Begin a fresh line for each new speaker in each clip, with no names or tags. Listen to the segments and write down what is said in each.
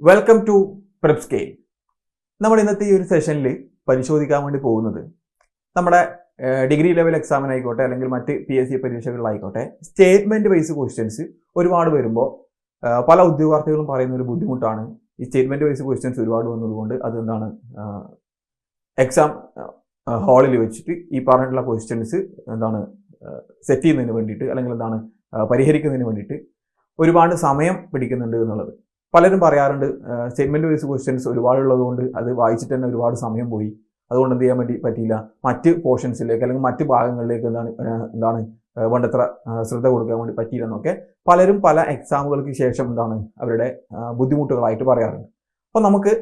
Welcome to prep scale നമ്മൾ ഇന്നത്തെ ഈ ഒരു സെഷനിൽ പരിശോധിക്കാൻ വേണ്ടി പോകുന്നത് നമ്മുടെ ഡിഗ്രി ലെവൽ എക്സാമിനായിക്കോട്ടെ അല്ലെങ്കിൽ മറ്റ് പി എസ് സി പരീക്ഷകളിലായിക്കോട്ടെ സ്റ്റേറ്റ്മെന്റ് വൈസ് ക്വസ്റ്റ്യൻസ് ഒരുപാട് വരുമ്പോൾ പല ഉദ്യോഗാർത്ഥികളും പറയുന്ന ഒരു ബുദ്ധിമുട്ടാണ്. ഈ സ്റ്റേറ്റ്മെന്റ് വൈസ് ക്വസ്റ്റ്യൻസ് ഒരുപാട് വന്നതുകൊണ്ട് അതെന്താണ് എക്സാം ഹാളിൽ വെച്ചിട്ട് ഈ പറഞ്ഞിട്ടുള്ള ക്വസ്റ്റ്യൻസ് എന്താണ് സെറ്റ് ചെയ്യുന്നതിന് വേണ്ടിയിട്ട് അല്ലെങ്കിൽ എന്താണ് പരിഹരിക്കുന്നതിന് വേണ്ടിയിട്ട് ഒരുപാട് സമയം പിടിക്കുന്നുണ്ട് എന്നുള്ളത്. പലരും പറയാറുണ്ട് സ്റ്റേറ്റ്മെന്റ് വൈസ് ക്വസ്റ്റ്യൻസ് ഒരുപാട് ഉള്ളതുകൊണ്ട് അത് വായിച്ചിട്ട് തന്നെ ഒരുപാട് സമയം പോയി. അതുകൊണ്ട് എന്ത് ചെയ്യാൻ പറ്റി പറ്റിയില്ല. മറ്റ് പോർഷൻസിലേക്ക് അല്ലെങ്കിൽ മറ്റ് ഭാഗങ്ങളിലേക്ക് എന്താണ് എന്താണ് വേണ്ടത്ര ശ്രദ്ധ കൊടുക്കാൻ വേണ്ടി പറ്റിയില്ല എന്നൊക്കെ പലരും പല എക്സാമുകൾക്ക് ശേഷം എന്താണ് അവരുടെ ബുദ്ധിമുട്ടുകളായിട്ട് പറയാറുണ്ട്. അപ്പോൾ നമുക്ക്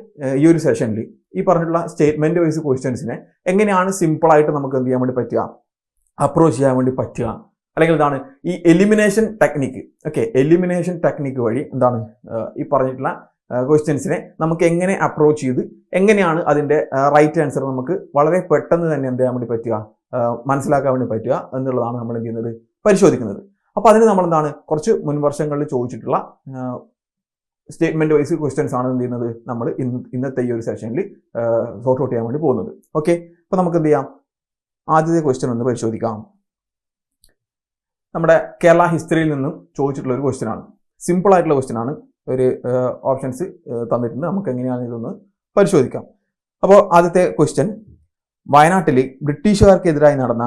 ഈ ഒരു സെഷനിൽ ഈ പറഞ്ഞിട്ടുള്ള സ്റ്റേറ്റ്മെന്റ് വൈസ് ക്വസ്റ്റ്യൻസിനെ എങ്ങനെയാണ് സിമ്പിളായിട്ട് നമുക്ക് എന്ത് ചെയ്യാൻ വേണ്ടി പറ്റുക അപ്രോച്ച് ചെയ്യാൻ വേണ്ടി പറ്റുക അല്ലെങ്കിൽ ഇതാണ് ഈ elimination technique okay elimination technique വഴി എന്താണ് ഈ പറഞ്ഞിട്ടുള്ള ക്വസ്റ്റ്യൻസിനെ നമുക്ക് എങ്ങനെ അപ്രോച്ച് ചെയ്ത് എങ്ങനെയാണ് അതിന്റെ റൈറ്റ് ആൻസർ നമുക്ക് വളരെ പെട്ടെന്ന് തന്നെ എന്ത് ചെയ്യാൻ പറ്റുക മനസ്സിലാക്കാൻ വേണ്ടി പറ്റുക എന്നുള്ളതാണ് നമ്മൾ എന്ത് ചെയ്യുന്നത് പരിശോധിക്കുന്നത്. അപ്പോൾ അതിന് നമ്മൾ എന്താണ് കുറച്ച് മുൻവർഷങ്ങളിൽ ചോദിച്ചിട്ടുള്ള സ്റ്റേറ്റ്മെന്റ് വൈസ് ക്വസ്റ്റ്യൻസ് ആണ് എന്ത് ചെയ്യുന്നത് നമ്മൾ ഇന്ന് ഇന്നത്തെ ഈ ഒരു സെഷനിൽ സോർട്ട് ഔട്ട് ചെയ്യാൻ വേണ്ടി പോകുന്നത്. ഓക്കെ അപ്പോൾ നമുക്ക് എന്ത് ചെയ്യാം ആദ്യത്തെ ക്വസ്റ്റ്യൻ ഒന്ന് പരിശോധിക്കാം. നമ്മുടെ കേരള ഹിസ്റ്ററിയിൽ നിന്നും ചോദിച്ചിട്ടുള്ള ഒരു ക്വസ്റ്റ്യൻ ആണ്. സിമ്പിൾ ആയിട്ടുള്ള ക്വസ്റ്റ്യൻ ആണ് ഒരു ഓപ്ഷൻസ് തന്നിട്ടുണ്ട്. നമുക്ക് എങ്ങനെയാണ് ഇതൊന്ന് പരിശോധിക്കാം. അപ്പോൾ ആദ്യത്തെ ക്വസ്റ്റ്യൻ വയനാട്ടിൽ ബ്രിട്ടീഷുകാർക്കെതിരായി നടന്ന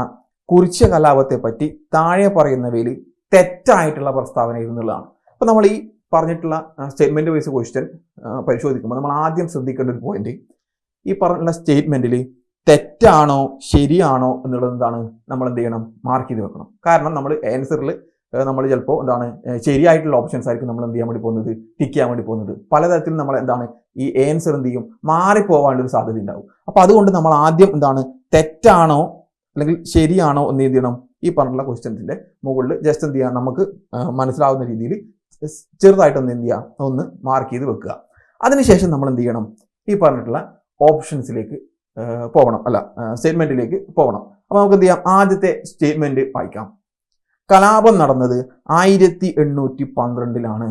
കുറിച്ച കലാപത്തെ പറ്റി താഴെ പറയുന്നവയിൽ തെറ്റായിട്ടുള്ള പ്രസ്താവന എന്നുള്ളതാണ് അപ്പോൾ നമ്മൾ ഈ പറഞ്ഞിട്ടുള്ള സ്റ്റേറ്റ്മെന്റ് വൈസ് ക്വസ്റ്റ്യൻ പരിശോധിക്കുമ്പോൾ നമ്മൾ ആദ്യം ശ്രദ്ധിക്കേണ്ട ഒരു പോയിന്റ് ഈ പറഞ്ഞിട്ടുള്ള സ്റ്റേറ്റ്മെന്റിൽ തെറ്റാണോ ശരിയാണോ എന്നുള്ളത് എന്താണ് നമ്മൾ എന്ത് ചെയ്യണം? മാർക്ക് ചെയ്ത് വെക്കണം. കാരണം നമ്മൾ ആൻസറിൽ നമ്മൾ ചിലപ്പോൾ എന്താണ് ശരിയായിട്ടുള്ള ഓപ്ഷൻസ് ആയിരിക്കും നമ്മൾ എന്ത് ചെയ്യാൻ വേണ്ടി പോകുന്നത് ടിക്ക് ചെയ്യാൻ വേണ്ടി പോകുന്നത്. പലതരത്തിൽ നമ്മൾ എന്താണ് ഈ ആൻസർ എന്ത് ചെയ്യും? മാറിപ്പോവാനുള്ളൊരു സാധ്യത ഉണ്ടാവും. അപ്പോൾ അതുകൊണ്ട് നമ്മൾ ആദ്യം എന്താണ് തെറ്റാണോ അല്ലെങ്കിൽ ശരിയാണോ എന്ന് എന്ത് ചെയ്യണം? ഈ പറഞ്ഞിട്ടുള്ള ക്വസ്റ്റ്യൻസിന്റെ മുകളിൽ ജസ്റ്റ് എന്ത് ചെയ്യാം? നമുക്ക് മനസ്സിലാവുന്ന രീതിയിൽ ചെറുതായിട്ടൊന്ന് എന്ത് ചെയ്യാം? ഒന്ന് മാർക്ക് ചെയ്ത് വെക്കുക. അതിനുശേഷം നമ്മൾ എന്ത് ചെയ്യണം? ഈ പറഞ്ഞിട്ടുള്ള ഓപ്ഷൻസിലേക്ക് പോകണം അല്ല സ്റ്റേറ്റ്മെന്റിലേക്ക് പോകണം അപ്പോൾ നമുക്ക് എന്ത് ചെയ്യാം? ആദ്യത്തെ സ്റ്റേറ്റ്മെന്റ് വായിക്കാം. കലാപം നടന്നത് ആയിരത്തി എണ്ണൂറ്റി പന്ത്രണ്ടിലാണ്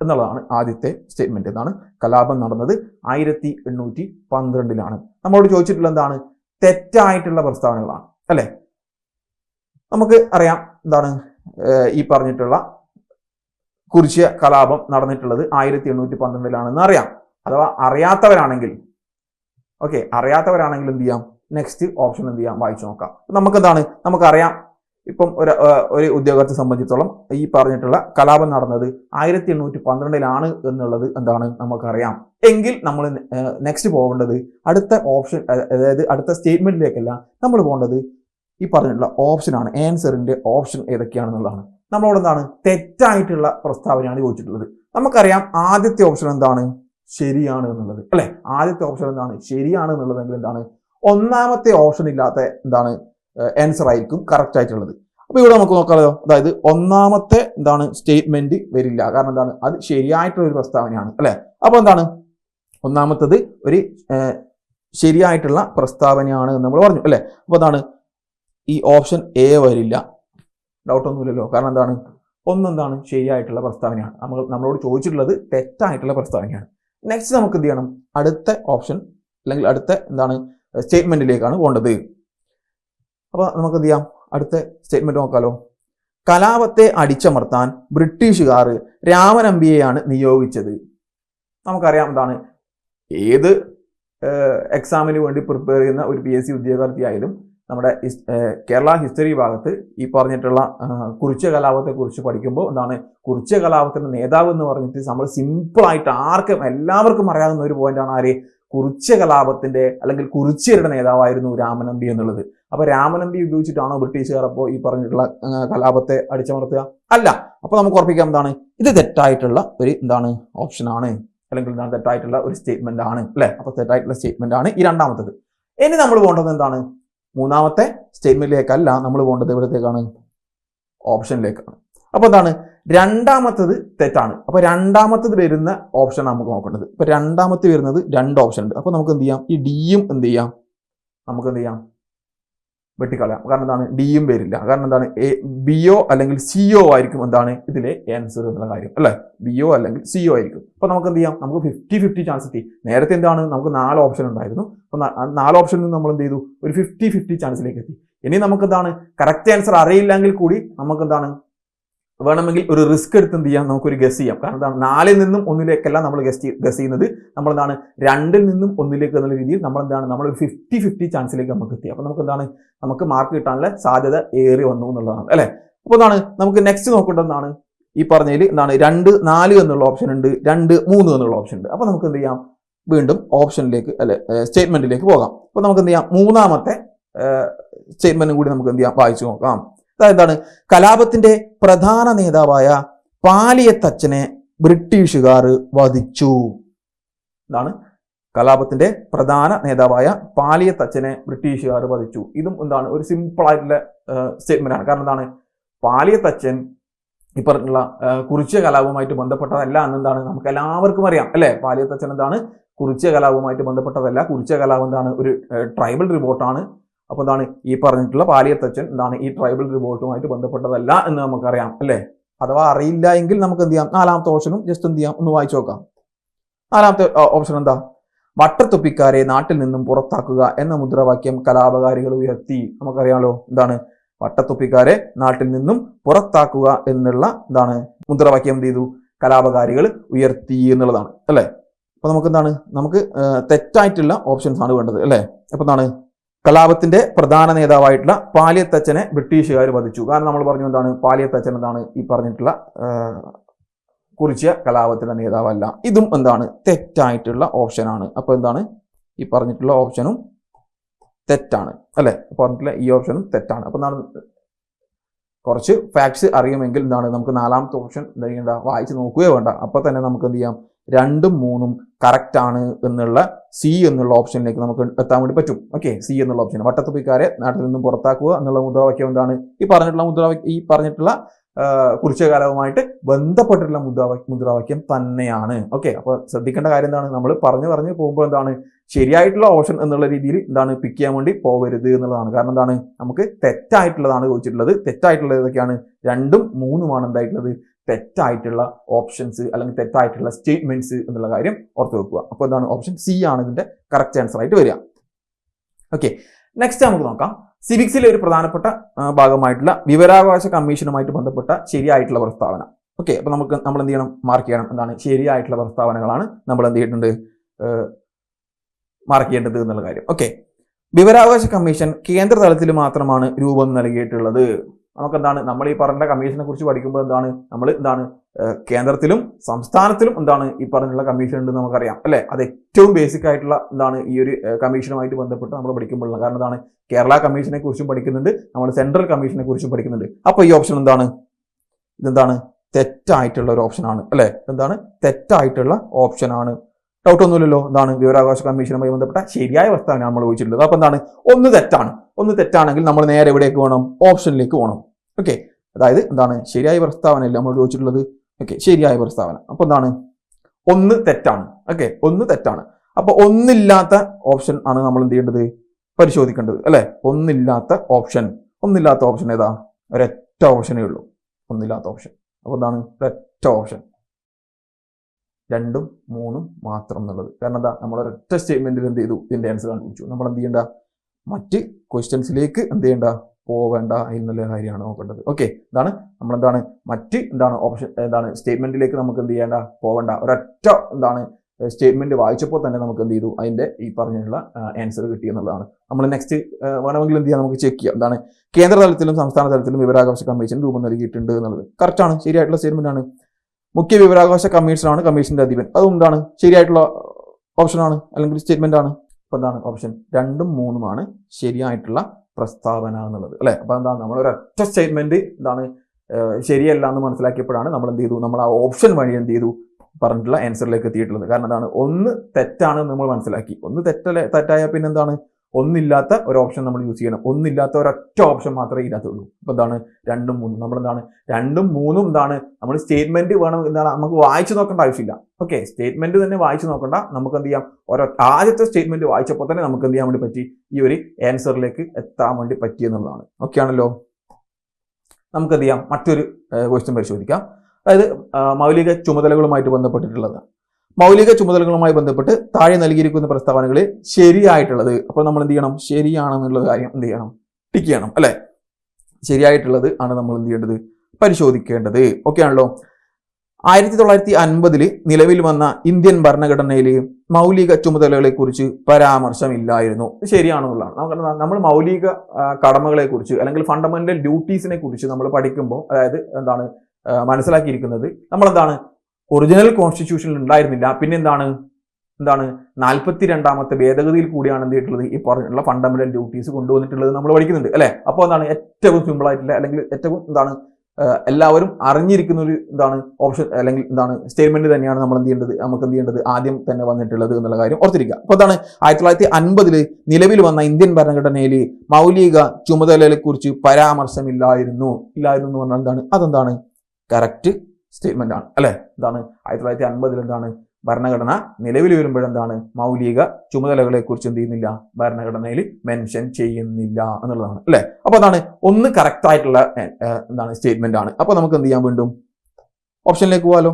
എന്നുള്ളതാണ് ആദ്യത്തെ സ്റ്റേറ്റ്മെന്റ്. എന്നാണ് കലാപം നടന്നത് ആയിരത്തി എണ്ണൂറ്റി പന്ത്രണ്ടിലാണ് നമ്മളോട് ചോദിച്ചിട്ടുള്ള എന്താണ്? തെറ്റായിട്ടുള്ള പ്രസ്താവനകളാണ്. അല്ലേ? നമുക്ക് അറിയാം എന്താണ് ഈ പറഞ്ഞിട്ടുള്ള കുറിച്യ കലാപം നടന്നിട്ടുള്ളത് ആയിരത്തി എണ്ണൂറ്റി പന്ത്രണ്ടിലാണെന്ന് അറിയാം. അഥവാ അറിയാത്തവരാണെങ്കിൽ ഓക്കെ അറിയാത്തവരാണെങ്കിൽ എന്ത് ചെയ്യാം? നെക്സ്റ്റ് ഓപ്ഷൻ എന്ത് ചെയ്യാം? വായിച്ചു നോക്കാം. നമുക്ക് എന്താണ് നമുക്കറിയാം. ഇപ്പം ഒരു ഒരു ഉദ്യോഗത്തെ സംബന്ധിച്ചിടത്തോളം ഈ പറഞ്ഞിട്ടുള്ള കലാപം നടന്നത് ആയിരത്തി എണ്ണൂറ്റി പന്ത്രണ്ടിലാണ് എന്നുള്ളത് എന്താണ്? നമുക്കറിയാം. എങ്കിൽ നമ്മൾ നെക്സ്റ്റ് പോകേണ്ടത് അടുത്ത ഓപ്ഷൻ അതായത് അടുത്ത സ്റ്റേറ്റ്മെന്റിലേക്കല്ല നമ്മൾ പോകേണ്ടത് ഈ പറഞ്ഞിട്ടുള്ള ഓപ്ഷനാണ് ആൻസറിന്റെ ഓപ്ഷൻ ഏതൊക്കെയാണെന്നുള്ളതാണ്. നമ്മളോട് എന്താണ്? തെറ്റായിട്ടുള്ള പ്രസ്താവനയാണ് ചോദിച്ചിട്ടുള്ളത്. നമുക്കറിയാം ആദ്യത്തെ ഓപ്ഷൻ എന്താണ്? ശരിയാണ് എന്നുള്ളത്. അല്ലെ? ആദ്യത്തെ ഓപ്ഷൻ എന്താണ്? ശരിയാണ് എന്നുള്ളതെങ്കിൽ എന്താണ്? ഒന്നാമത്തെ ഓപ്ഷൻ ഇല്ലാത്ത എന്താണ് ആൻസർ ആയിരിക്കും കറക്റ്റ് ആയിട്ടുള്ളത്. അപ്പൊ ഇവിടെ നമുക്ക് നോക്കാമല്ലോ അതായത് ഒന്നാമത്തെ എന്താണ് സ്റ്റേറ്റ്മെന്റ് വരില്ല. കാരണം എന്താണ്? അത് ശരിയായിട്ടുള്ള ഒരു പ്രസ്താവനയാണ്. അല്ലെ? അപ്പൊ എന്താണ്? ഒന്നാമത്തത് ഒരു ശരിയായിട്ടുള്ള പ്രസ്താവനയാണ് എന്ന് നമ്മൾ പറഞ്ഞു. അല്ലെ? അപ്പൊ എന്താണ്? ഈ ഓപ്ഷൻ എ വരില്ല. ഡൗട്ട് ഒന്നുമില്ലല്ലോ. കാരണം എന്താണ്? ഒന്നെന്താണ്? ശരിയായിട്ടുള്ള പ്രസ്താവനയാണ്. നമ്മൾ നമ്മളോട് ചോദിച്ചിട്ടുള്ളത് തെറ്റായിട്ടുള്ള പ്രസ്താവനയാണ്. നെക്സ്റ്റ് നമുക്ക് എന്ത് ചെയ്യണം? അടുത്ത ഓപ്ഷൻ അല്ലെങ്കിൽ അടുത്ത എന്താണ് സ്റ്റേറ്റ്മെന്റിലേക്കാണ് പോകേണ്ടത്. അപ്പോൾ നമുക്ക് എന്ത് ചെയ്യാം? അടുത്ത സ്റ്റേറ്റ്മെന്റ് നോക്കാലോ. കലാപത്തെ അടിച്ചമർത്താൻ ബ്രിട്ടീഷുകാർ രാമനമ്പിയെയാണ് നിയോഗിച്ചത്. നമുക്കറിയാം എന്താണ് ഏത് എക്സാമിന് വേണ്ടി പ്രിപ്പയർ ചെയ്യുന്ന ഒരു പി എസ് സി ഉദ്യോഗാർത്ഥിയായാലും നമ്മുടെ കേരള ഹിസ്റ്ററി ഭാഗത്ത് ഈ പറഞ്ഞിട്ടുള്ള കുറിച്ച കുറിച്യ കലാപത്തെ കുറിച്ച് പഠിക്കുമ്പോൾ എന്താണ് കുറിച്യ കലാപത്തിന്റെ നേതാവ് എന്ന് പറഞ്ഞിട്ട് നമ്മൾ സിമ്പിളായിട്ട് ആർക്കും എല്ലാവർക്കും അറിയാവുന്ന ഒരു പോയിന്റാണ് ആര്? കുറിച്യ കലാപത്തിന്റെ അല്ലെങ്കിൽ കുറിച്യരുടെ നേതാവായിരുന്നു രാമനമ്പി എന്നുള്ളത്. അപ്പോൾ രാമനമ്പി ഉപയോഗിച്ചിട്ടാണോ ബ്രിട്ടീഷുകാർ അപ്പോൾ ഈ പറഞ്ഞിട്ടുള്ള കലാപത്തെ അടിച്ചമർത്തുക? അല്ല. അപ്പോൾ നമുക്ക് ഉറപ്പിക്കാം എന്താണ്? ഇത് തെറ്റായിട്ടുള്ള ഒരു എന്താണ് ഓപ്ഷനാണ് അല്ലെങ്കിൽ എന്താണ് തെറ്റായിട്ടുള്ള ഒരു സ്റ്റേറ്റ്മെന്റ് ആണ്. അല്ലെ? അപ്പോൾ തെറ്റായിട്ടുള്ള സ്റ്റേറ്റ്മെന്റ് ആണ് ഈ രണ്ടാമത്തത്. ഇനി നമ്മൾ പോകേണ്ടത് എന്താണ്? മൂന്നാമത്തെ സ്റ്റേറ്റ്മെന്റിലേക്കല്ല നമ്മൾ പോകേണ്ടത് എവിടത്തേക്കാണ്? ഓപ്ഷനിലേക്കാണ്. അപ്പോൾ എന്താണ്? രണ്ടാമത്തത് തെറ്റാണ്. അപ്പോൾ രണ്ടാമത്തത് വരുന്ന ഓപ്ഷൻ നമുക്ക് നോക്കേണ്ടത്. ഇപ്പൊ രണ്ടാമത്തെ വരുന്നത് രണ്ട് ഓപ്ഷൻ ഉണ്ട് അപ്പോൾ നമുക്ക് എന്ത് ചെയ്യാം? ഈ ഡിയും എന്ത് ചെയ്യാം? നമുക്ക് എന്ത് ചെയ്യാം? വെട്ടിക്കളയാം. കാരണം എന്താണ്? ഡിയും വരില്ല. കാരണം എന്താണ്? എ ബിഒ അല്ലെങ്കിൽ സിഒ ആയിരിക്കും എന്താണ്? ഇതിലെ ആൻസർ എന്നുള്ള കാര്യം. അല്ലേ? ബിഒ അല്ലെങ്കിൽ സിഒ ആയിരിക്കും. അപ്പോൾ നമുക്ക് എന്ത് ചെയ്യാം? നമുക്ക് ഫിഫ്റ്റി ഫിഫ്റ്റി ചാൻസ് എത്തി. നേരത്തെ എന്താണ്? നമുക്ക് നാല് ഓപ്ഷൻ ഉണ്ടായിരുന്നു. അപ്പൊ നാല് ഓപ്ഷനിൽ നിന്ന് നമ്മൾ എന്ത് ചെയ്തു? ഒരു ഫിഫ്റ്റി ഫിഫ്റ്റി ചാൻസിലേക്ക് എത്തി. ഇനി നമുക്ക് എന്താണ്? കറക്റ്റ് ആൻസർ അറിയില്ലെങ്കിൽ കൂടി നമുക്ക് എന്താണ്? വേണമെങ്കിൽ ഒരു റിസ്ക് എടുത്ത് എന്ത് ചെയ്യാം? നമുക്കൊരു ഗസ് ചെയ്യാം. കാരണം എന്താണ്? നാലിൽ നിന്നും ഒന്നിലേക്കല്ല നമ്മൾ ഗസ് ഗസ് ചെയ്യുന്നത്. നമ്മൾ എന്താണ്? രണ്ടിൽ നിന്നും ഒന്നിലേക്ക് എന്നുള്ള രീതിയിൽ നമ്മൾ എന്താണ്? നമ്മൾ ഒരു ഫിഫ്റ്റി ഫിഫ്റ്റി ചാൻസിലേക്ക് നമുക്ക് എത്തി. അപ്പോൾ നമുക്ക് എന്താണ്? നമുക്ക് മാർക്ക് കിട്ടാനുള്ള സാധ്യത ഏറി വന്നു എന്നുള്ളതാണ്. അല്ലേ? അപ്പോൾ എന്താണ്? നമുക്ക് നെക്സ്റ്റ് നോക്കേണ്ടതാണ് ഈ പറഞ്ഞതിൽ എന്താണ്? രണ്ട് നാല് എന്നുള്ള ഓപ്ഷൻ ഉണ്ട്. രണ്ട് മൂന്ന് എന്നുള്ള ഓപ്ഷൻ ഉണ്ട്. അപ്പോൾ നമുക്ക് എന്ത് ചെയ്യാം? വീണ്ടും ഓപ്ഷനിലേക്ക് അല്ലെ സ്റ്റേറ്റ്മെന്റിലേക്ക് പോകാം. അപ്പോൾ നമുക്ക് എന്ത് ചെയ്യാം? മൂന്നാമത്തെ സ്റ്റേറ്റ്മെന്റും കൂടി നമുക്ക് എന്ത് ചെയ്യാം? വായിച്ചു നോക്കാം. അതായത് കലാപത്തിന്റെ പ്രധാന നേതാവായ പാലിയത്തച്ഛനെ ബ്രിട്ടീഷുകാർ വധിച്ചു. എന്താണ്? കലാപത്തിന്റെ പ്രധാന നേതാവായ പാലിയത്തച്ഛനെ ബ്രിട്ടീഷുകാർ വധിച്ചു. ഇതും എന്താണ്? ഒരു സിമ്പിൾ ആയിട്ടുള്ള സ്റ്റേറ്റ്മെന്റ് ആണ്. കാരണം എന്താണ്? പാലിയത്തച്ഛൻ ഈ പറഞ്ഞിട്ടുള്ള കുറിച്ച കലാപവുമായിട്ട് ബന്ധപ്പെട്ടതല്ല എന്നെന്താണ് നമുക്ക് എല്ലാവർക്കും അറിയാം അല്ലെ? പാലിയത്തച്ഛൻ എന്താണ്? കുറിച്യ കലാപവുമായിട്ട് ബന്ധപ്പെട്ടതല്ല. കുറിച്യ കലാപം എന്താണ്? ഒരു ട്രൈബൽ റിപ്പോർട്ടാണ് അപ്പോൾ എന്താണ് ഈ പറഞ്ഞിട്ടുള്ള പാലിയത്തച്ഛൻ എന്താണ് ഈ ട്രൈബൽ റിവോൾട്ടുമായിട്ട് ബന്ധപ്പെട്ടതല്ല എന്ന് നമുക്കറിയാം അല്ലേ? അഥവാ അറിയില്ല എങ്കിൽ നമുക്ക് എന്ത് ചെയ്യാം? നാലാമത്തെ ഓപ്ഷനും ജസ്റ്റ് എന്ത് ചെയ്യാം? ഒന്ന് വായിച്ചു നോക്കാം. നാലാമത്തെ ഓപ്ഷൻ എന്താ? വട്ടത്തൊപ്പിക്കാരെ നാട്ടിൽ നിന്നും പുറത്താക്കുക എന്ന മുദ്രാവാക്യം കലാപകാരികൾ ഉയർത്തി. നമുക്കറിയാമല്ലോ എന്താണ്? വട്ടത്തൊപ്പിക്കാരെ നാട്ടിൽ നിന്നും പുറത്താക്കുക എന്നുള്ള എന്താണ്? മുദ്രാവാക്യം എന്ത് ചെയ്തു? കലാപകാരികൾ ഉയർത്തി എന്നുള്ളതാണ് അല്ലേ? അപ്പോൾ നമുക്ക് എന്താണ്? നമുക്ക് തെറ്റായിട്ടുള്ള ഓപ്ഷൻസ് ആണ് വേണ്ടത് അല്ലേ? അപ്പോൾ എന്താണ്? കലാപത്തിന്റെ പ്രധാന നേതാവായിട്ടുള്ള പാലിയത്തച്ഛനെ ബ്രിട്ടീഷുകാർ വധിച്ചു. കാരണം നമ്മൾ പറഞ്ഞു എന്താണ്? പാലിയത്തച്ഛൻ എന്താണ് ഈ പറഞ്ഞിട്ടുള്ള കുറിച്ച കലാപത്തിന്റെ നേതാവല്ല. ഇതും എന്താണ്? തെറ്റായിട്ടുള്ള ഓപ്ഷനാണ് അപ്പൊ എന്താണ്? ഈ പറഞ്ഞിട്ടുള്ള ഓപ്ഷനും തെറ്റാണ്. അല്ലെ? പറഞ്ഞിട്ടുള്ള ഈ ഓപ്ഷനും തെറ്റാണ്. അപ്പൊ എന്താണ്? കുറച്ച് ഫാക്ട്സ് അറിയുമെങ്കിൽ എന്താണ്? നമുക്ക് നാലാമത്തെ ഓപ്ഷൻ എന്താ? വായിച്ച് നോക്കുകയോ വേണ്ട. അപ്പൊ തന്നെ നമുക്ക് എന്ത് ചെയ്യാം? രണ്ടും മൂന്നും കറക്റ്റ് ആണ് എന്നുള്ള സി എന്നുള്ള ഓപ്ഷനിലേക്ക് നമുക്ക് എത്താൻ വേണ്ടി പറ്റും. ഓക്കെ സി എന്നുള്ള ഓപ്ഷൻ വട്ടത്തുപ്പിക്കാരെ നാട്ടിൽ നിന്നും പുറത്താക്കുക എന്നുള്ള മുദ്രാവാക്യം എന്താണ്? ഈ പറഞ്ഞിട്ടുള്ള മുദ്രാവാക്യം ഈ പറഞ്ഞിട്ടുള്ള കുറിച്ചകാലവുമായിട്ട് ബന്ധപ്പെട്ടിട്ടുള്ള മുദ്രാവാക്യം മുദ്രാവാക്യം തന്നെയാണ്. ഓക്കെ അപ്പോൾ ശ്രദ്ധിക്കേണ്ട കാര്യം എന്താണ്? നമ്മൾ പറഞ്ഞു പറഞ്ഞ് പോകുമ്പോൾ എന്താണ്? ശരിയായിട്ടുള്ള ഓപ്ഷൻ എന്നുള്ള രീതിയിൽ എന്താണ്? പിക്ക് ചെയ്യാൻ വേണ്ടി പോകരുത് എന്നുള്ളതാണ്. കാരണം എന്താണ്? നമുക്ക് തെറ്റായിട്ടുള്ളതാണ് ചോദിച്ചിട്ടുള്ളത്. തെറ്റായിട്ടുള്ളത് ഏതൊക്കെയാണ്? രണ്ടും മൂന്നുമാണ് എന്തായിട്ടുള്ളത്? തെറ്റായിട്ടുള്ള ഓപ്ഷൻസ് അല്ലെങ്കിൽ തെറ്റായിട്ടുള്ള സ്റ്റേറ്റ്മെന്റ്സ് എന്നുള്ള കാര്യം ഓർത്ത് വെക്കുക. അപ്പോൾ എന്താണ് ഓപ്ഷൻ സി ആണ് ഇതിന്റെ കറക്റ്റ് ആൻസർ ആയിട്ട് വരിക. ഓക്കെ നെക്സ്റ്റ് നമുക്ക് നോക്കാം. സിവിക്സിലെ ഒരു പ്രധാനപ്പെട്ട ഭാഗമായിട്ടുള്ള വിവരാവകാശ കമ്മീഷനുമായിട്ട് ബന്ധപ്പെട്ട ശരിയായിട്ടുള്ള പ്രസ്താവന. ഓക്കെ അപ്പൊ നമുക്ക് നമ്മൾ എന്ത് ചെയ്യണം? മാർക്ക് ചെയ്യണം. എന്താണ്? ശരിയായിട്ടുള്ള പ്രസ്താവനകളാണ് നമ്മൾ എന്ത് ചെയ്തിട്ടുണ്ട് മാർക്ക് ചെയ്യേണ്ടത് എന്നുള്ള കാര്യം. ഓക്കെ വിവരാവകാശ കമ്മീഷൻ കേന്ദ്ര തലത്തിൽ മാത്രമാണ് രൂപം നൽകിയിട്ടുള്ളത്. നമുക്കെന്താണ്? നമ്മൾ ഈ പറഞ്ഞ കമ്മീഷനെ കുറിച്ച് പഠിക്കുമ്പോൾ എന്താണ്? നമ്മൾ എന്താണ് കേന്ദ്രത്തിലും സംസ്ഥാനത്തിലും എന്താണ് ഈ പറഞ്ഞുള്ള കമ്മീഷൻ ഉണ്ട് നമുക്കറിയാം അല്ലെ? അത് ഏറ്റവും ബേസിക് ആയിട്ടുള്ള എന്താണ് ഈ ഒരു കമ്മീഷനുമായിട്ട് ബന്ധപ്പെട്ട് നമ്മൾ പഠിക്കുമ്പോഴുള്ള കാരണം എന്താണ്? കേരള കമ്മീഷനെ കുറിച്ചും പഠിക്കുന്നുണ്ട് നമ്മൾ സെൻട്രൽ കമ്മീഷനെ കുറിച്ചും പഠിക്കുന്നുണ്ട്. അപ്പോൾ ഈ ഓപ്ഷൻ എന്താണ്? ഇതെന്താണ്? തെറ്റായിട്ടുള്ള ഒരു ഓപ്ഷനാണ് അല്ലെ? എന്താണ് തെറ്റായിട്ടുള്ള ഓപ്ഷനാണ് ഡൗട്ട് ഒന്നുമില്ലല്ലോ. എന്താണ് വിവരാവകാശ കമ്മീഷനുമായി ബന്ധപ്പെട്ട ശരിയായ പ്രസ്താവന നമ്മൾ ചോദിച്ചിട്ടുള്ളത്. അപ്പോൾ എന്താണ്? ഒന്ന് തെറ്റാണ്. ഒന്ന് തെറ്റാണെങ്കിൽ നമ്മൾ നേരെ എവിടേക്ക് വേണം? ഓപ്ഷനിലേക്ക് പോകണം. ഓക്കെ അതായത് എന്താണ്? ശരിയായ പ്രസ്താവനയല്ല നമ്മൾ ചോദിച്ചിട്ടുള്ളത്? ഓക്കെ ശരിയായ പ്രസ്താവന. അപ്പോൾ എന്താണ്? ഒന്ന് തെറ്റാണ്. ഓക്കെ ഒന്ന് തെറ്റാണ്. അപ്പോൾ ഒന്നില്ലാത്ത ഓപ്ഷൻ ആണ് നമ്മൾ എന്ത് ചെയ്യേണ്ടത്? പരിശോധിക്കേണ്ടത്. അല്ലേ? ഒന്നില്ലാത്ത ഓപ്ഷൻ. ഒന്നില്ലാത്ത ഓപ്ഷൻ ഏതാ? ഒരൊറ്റ ഓപ്ഷനേ ഉള്ളൂ. ഒന്നില്ലാത്ത ഓപ്ഷൻ. അപ്പോൾ എന്താണ്? ഒരൊറ്റ ഓപ്ഷൻ. രണ്ടും മൂന്നും മാത്രം എന്നുള്ളത്. കാരണം എന്താ? നമ്മൾ ഒരൊറ്റ സ്റ്റേറ്റ്മെന്റിൽ എന്ത് ചെയ്തു? ഇതിന്റെ ആൻസർ കണ്ടുപിടിച്ചു. നമ്മൾ എന്ത് ചെയ്യണ്ട? മറ്റ് ക്വസ്റ്റ്യൻസിലേക്ക് എന്ത് ചെയ്യേണ്ട? പോവേണ്ട. എന്നുള്ള കാര്യമാണ് നോക്കേണ്ടത്. ഓക്കെ എന്താണ്? മറ്റ് എന്താണ് ഓപ്ഷൻ എന്താണ് സ്റ്റേറ്റ്മെന്റിലേക്ക് നമുക്ക് എന്ത് ചെയ്യേണ്ട? പോവേണ്ട. ഒരൊറ്റ എന്താണ് സ്റ്റേറ്റ്മെന്റ് വായിച്ചപ്പോൾ തന്നെ നമുക്ക് എന്ത് ചെയ്തു? അതിന്റെ ഈ പറഞ്ഞിട്ടുള്ള ആൻസർ കിട്ടി എന്നുള്ളതാണ്. നമ്മൾ നെക്സ്റ്റ് വേണമെങ്കിൽ എന്ത് ചെയ്യാം? നമുക്ക് ചെക്ക് ചെയ്യാം. എന്താണ് കേന്ദ്ര തലത്തിലും സംസ്ഥാന തലത്തിലും വിവരാവകാശ കമ്മീഷൻ രൂപം നൽകിയിട്ടുണ്ട് എന്നുള്ളത്. ആണ്. ശരിയായിട്ടുള്ള സ്റ്റേറ്റ്മെന്റ് ആണ്. മുഖ്യ വിവരാവകാശ കമ്മീഷനാണ് കമ്മീഷന്റെ അധിപൻ. അതും എന്താണ്? ശരിയായിട്ടുള്ള ഓപ്ഷനാണ് അല്ലെങ്കിൽ സ്റ്റേറ്റ്മെന്റ് ആണ്? അപ്പൊ എന്താണ് ഓപ്ഷൻ രണ്ടും മൂന്നുമാണ് ശരിയായിട്ടുള്ള പ്രസ്താവന എന്നുള്ളത്. അല്ലെ? അപ്പൊ എന്താണ്? നമ്മൾ ഒരൊറ്റ സ്റ്റേറ്റ്മെന്റ് എന്താണ് ശരിയല്ല എന്ന് മനസ്സിലാക്കിയപ്പോഴാണ് നമ്മൾ എന്ത് ചെയ്തു? നമ്മൾ ആ ഓപ്ഷൻ വഴി എന്ത് ചെയ്തു? പറഞ്ഞിട്ടുള്ള ആൻസറിലേക്ക് എത്തിയിട്ടുള്ളത്. കാരണം എന്താണ്? ഒന്ന് തെറ്റാണ് നമ്മൾ മനസ്സിലാക്കി. ഒന്ന് തെറ്റല്ലേ തെറ്റായ പിന്നെ എന്താണ്? ഒന്നില്ലാത്ത ഒരു ഓപ്ഷൻ നമ്മൾ യൂസ് ചെയ്യണം. ഒന്നില്ലാത്ത ഒരൊറ്റ ഓപ്ഷൻ മാത്രമേ ഇതിനകത്തുള്ളൂ അപ്പൊ എന്താണ്? രണ്ടും മൂന്നും. നമ്മൾ എന്താണ്? രണ്ടും മൂന്നും എന്താണ്? നമ്മൾ സ്റ്റേറ്റ്മെന്റ് വേണം എന്താണ്? നമുക്ക് വായിച്ചു നോക്കേണ്ട ആവശ്യമില്ല. ഓക്കെ സ്റ്റേറ്റ്മെന്റ് തന്നെ വായിച്ചു നോക്കണ്ട. നമുക്ക് എന്ത് ചെയ്യാം? ഓരോ ആദ്യത്തെ സ്റ്റേറ്റ്മെന്റ് വായിച്ചപ്പോൾ തന്നെ നമുക്ക് എന്ത് ചെയ്യാൻ വേണ്ടി പറ്റി? ഈ ഒരു ആൻസറിലേക്ക് എത്താൻ വേണ്ടി പറ്റി എന്നുള്ളതാണ്. ഓക്കെ ആണല്ലോ? നമുക്ക് എന്ത് ചെയ്യാം? മറ്റൊരു ക്വസ്റ്റ്യൻ പരിശോധിക്കാം. അതായത് മൗലിക ചുമതലകളുമായിട്ട് ബന്ധപ്പെട്ടിട്ടുള്ളത്. മൗലിക ചുമതലകളുമായി ബന്ധപ്പെട്ട് താഴെ നൽകിയിരിക്കുന്ന പ്രസ്താവനകളിൽ ശരിയായിട്ടുള്ളത്. അപ്പോൾ നമ്മൾ എന്ത് ചെയ്യണം? ശരിയാണെന്നുള്ള കാര്യം എന്ത് ചെയ്യണം? ടിക്ക് ചെയ്യണം അല്ലെ? ശരിയായിട്ടുള്ളത് ആണ് നമ്മൾ എന്ത് ചെയ്യേണ്ടത്? പരിശോധിക്കേണ്ടത്. ഓക്കെ ആണല്ലോ? ആയിരത്തി തൊള്ളായിരത്തി അൻപതിൽ നിലവിൽ വന്ന ഇന്ത്യൻ ഭരണഘടനയിൽ മൗലിക ചുമതലകളെ കുറിച്ച് പരാമർശമില്ലായിരുന്നു ശരിയാണെന്നുള്ളതാണ്. നമുക്ക് നമ്മൾ മൗലിക കടമകളെ കുറിച്ച് അല്ലെങ്കിൽ ഫണ്ടമെന്റൽ ഡ്യൂട്ടീസിനെ കുറിച്ച് നമ്മൾ പഠിക്കുമ്പോൾ അതായത് എന്താണ് മനസ്സിലാക്കിയിരിക്കുന്നത് നമ്മൾ എന്താണ് ഒറിജിനൽ കോൺസ്റ്റിറ്റ്യൂഷനിൽ ഉണ്ടായിരുന്നില്ല. പിന്നെ എന്താണ്? എന്താണ് നാൽപ്പത്തി രണ്ടാമത്തെ ഭേദഗതിയിൽ കൂടിയാണ് എന്ത് ചെയ്തിട്ടുള്ളത്? ഈ പറഞ്ഞിട്ടുള്ള ഫണ്ടമെന്റൽ ഡ്യൂട്ടീസ് കൊണ്ടുവന്നിട്ടുള്ളത് നമ്മൾ പഠിക്കുന്നുണ്ട് അല്ലെ? അപ്പോൾ എന്താണ്? ഏറ്റവും സിമ്പിൾ ആയിട്ടുള്ള അല്ലെങ്കിൽ ഏറ്റവും എന്താണ് എല്ലാവരും അറിഞ്ഞിരിക്കുന്ന ഒരു എന്താണ് ഓപ്ഷൻ അല്ലെങ്കിൽ എന്താണ് സ്റ്റേറ്റ്മെന്റ് തന്നെയാണ് നമ്മൾ എന്ത് ചെയ്യേണ്ടത്? നമുക്ക് എന്ത് ചെയ്യേണ്ടത്? ആദ്യം തന്നെ വന്നിട്ടുള്ളത് എന്നുള്ള കാര്യം ഓർത്തിരിക്കുക. അപ്പോൾ എന്താണ്? ആയിരത്തി തൊള്ളായിരത്തി അൻപതിൽ നിലവിൽ വന്ന ഇന്ത്യൻ ഭരണഘടനയിൽ മൗലിക ചുമതലകളെ കുറിച്ച് പരാമർശമില്ലായിരുന്നു. ഇല്ലായിരുന്നു എന്ന് പറഞ്ഞാൽ എന്താണ്? അതെന്താണ്? കറക്റ്റ് സ്റ്റേറ്റ്മെന്റ് ആണ്. അല്ലെ? എന്താണ് ആയിരത്തി തൊള്ളായിരത്തി അൻപതിൽ എന്താണ് ഭരണഘടന നിലവിൽ വരുമ്പോഴെന്താണ് മൗലിക ചുമതലകളെ കുറിച്ച് എന്ത് ചെയ്യുന്നില്ല? ഭരണഘടനയിൽ മെൻഷൻ ചെയ്യുന്നില്ല എന്നുള്ളതാണ്. അല്ലെ? അപ്പൊ അതാണ് ഒന്ന് കറക്റ്റ് ആയിട്ടുള്ള എന്താണ് സ്റ്റേറ്റ്മെന്റ് ആണ്. അപ്പൊ നമുക്ക് എന്ത് ചെയ്യാൻ വീണ്ടും? ഓപ്ഷനിലേക്ക് പോകാലോ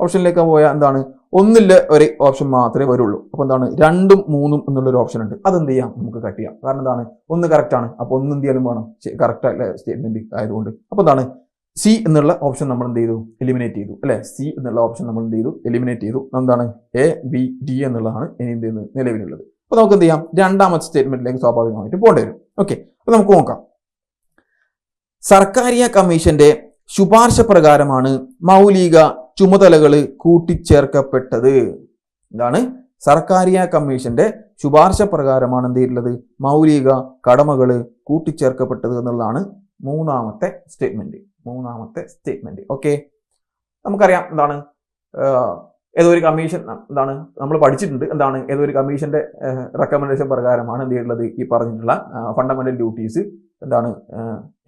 ഓപ്ഷനിലേക്ക് പോയാൽ എന്താണ്? ഒന്നില്ല ഒരു ഓപ്ഷൻ മാത്രമേ വരുള്ളൂ. അപ്പോൾ എന്താണ്? രണ്ടും മൂന്നും എന്നുള്ളൊരു ഓപ്ഷൻ ഉണ്ട്. അതെന്ത് ചെയ്യാം? നമുക്ക് കട്ട് ചെയ്യാം. കാരണം എന്താണ്? ഒന്ന് കറക്റ്റ് ആണ്. അപ്പൊ ഒന്ന് എന്ത് ചെയ്യാനും വേണം. കറക്റ്റ് ആയിട്ടുള്ള സ്റ്റേറ്റ്മെന്റ് ആയതുകൊണ്ട്. അപ്പോൾ എന്താണ്? സി എന്നുള്ള ഓപ്ഷൻ നമ്മൾ എന്ത് ചെയ്തു? എലിമിനേറ്റ് ചെയ്തു. അല്ലെ? സി എന്നുള്ള ഓപ്ഷൻ നമ്മൾ എന്ത് ചെയ്തു? എലിമിനേറ്റ് ചെയ്തു. എന്താണ് എ ബി ഡി എന്നുള്ളതാണ് ഇനി എന്ത് ചെയ്യുന്നത്? നിലവിലുള്ളത്. അപ്പൊ നമുക്ക് എന്ത് ചെയ്യാം? രണ്ടാമത്തെ സ്റ്റേറ്റ്മെന്റിലേക്ക് സ്വാഭാവികമായിട്ട് പോകേണ്ടി വരും. ഓക്കെ അപ്പൊ നമുക്ക് നോക്കാം. സർക്കാരിയ കമ്മീഷന്റെ ശുപാർശ പ്രകാരമാണ് മൗലിക ചുമതലകൾ കൂട്ടിച്ചേർക്കപ്പെട്ടത്. എന്താണ്? സർക്കാരിയ കമ്മീഷന്റെ ശുപാർശ പ്രകാരമാണ് എന്ത് ചെയ്തിട്ടുള്ളത്? മൗലിക കടമകൾ കൂട്ടിച്ചേർക്കപ്പെട്ടത് എന്നുള്ളതാണ് മൂന്നാമത്തെ സ്റ്റേറ്റ്മെന്റ് മൂന്നാമത്തെ സ്റ്റേറ്റ്മെന്റ് ഓക്കെ നമുക്കറിയാം എന്താണ് ഏതോ ഒരു കമ്മീഷൻ എന്താണ് നമ്മൾ പഠിച്ചിട്ടുണ്ട്. എന്താണ് ഏതോ ഒരു കമ്മീഷന്റെ റെക്കമെൻഡേഷൻ പ്രകാരമാണ് എന്ത് ചെയ്തിട്ടുള്ളത് ഈ പറഞ്ഞിട്ടുള്ള ഫണ്ടമെന്റൽ ഡ്യൂട്ടീസ് എന്താണ്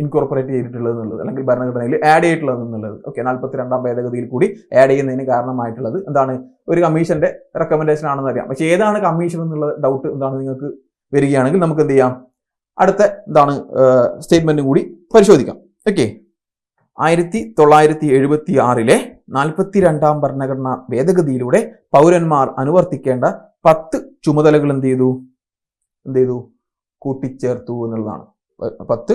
ഇൻകോർപ്പറേറ്റ് ചെയ്തിട്ടുള്ളത് എന്നുള്ളത് അല്ലെങ്കിൽ ഭരണഘടനയിൽ ആഡ് ചെയ്തിട്ടുള്ളത് എന്നുള്ളത്. ഓക്കെ നാൽപ്പത്തി രണ്ടാം ഭേദഗതിയിൽ കൂടി ആഡ് ചെയ്യുന്നതിന് കാരണമായിട്ടുള്ളത് എന്താണ് ഒരു കമ്മീഷന്റെ റെക്കമെൻഡേഷൻ ആണെന്ന് അറിയാം. പക്ഷേ ഏതാണ് കമ്മീഷൻ എന്നുള്ള ഡൗട്ട് എന്താണ് നിങ്ങൾക്ക് വരികയാണെങ്കിൽ നമുക്ക് എന്ത് ചെയ്യാം? അടുത്ത എന്താണ് സ്റ്റേറ്റ്മെന്റും കൂടി പരിശോധിക്കാം. ഓക്കെ ആയിരത്തി തൊള്ളായിരത്തി എഴുപത്തി ആറിലെ നാൽപ്പത്തി രണ്ടാം ഭരണഘടനാ ഭേദഗതിയിലൂടെ പൗരന്മാർ അനുവർത്തിക്കേണ്ട പത്ത് ചുമതലകൾ എന്ത് ചെയ്തു? എന്ത് ചെയ്തു? കൂട്ടിച്ചേർത്തു എന്നുള്ളതാണ്. പത്ത്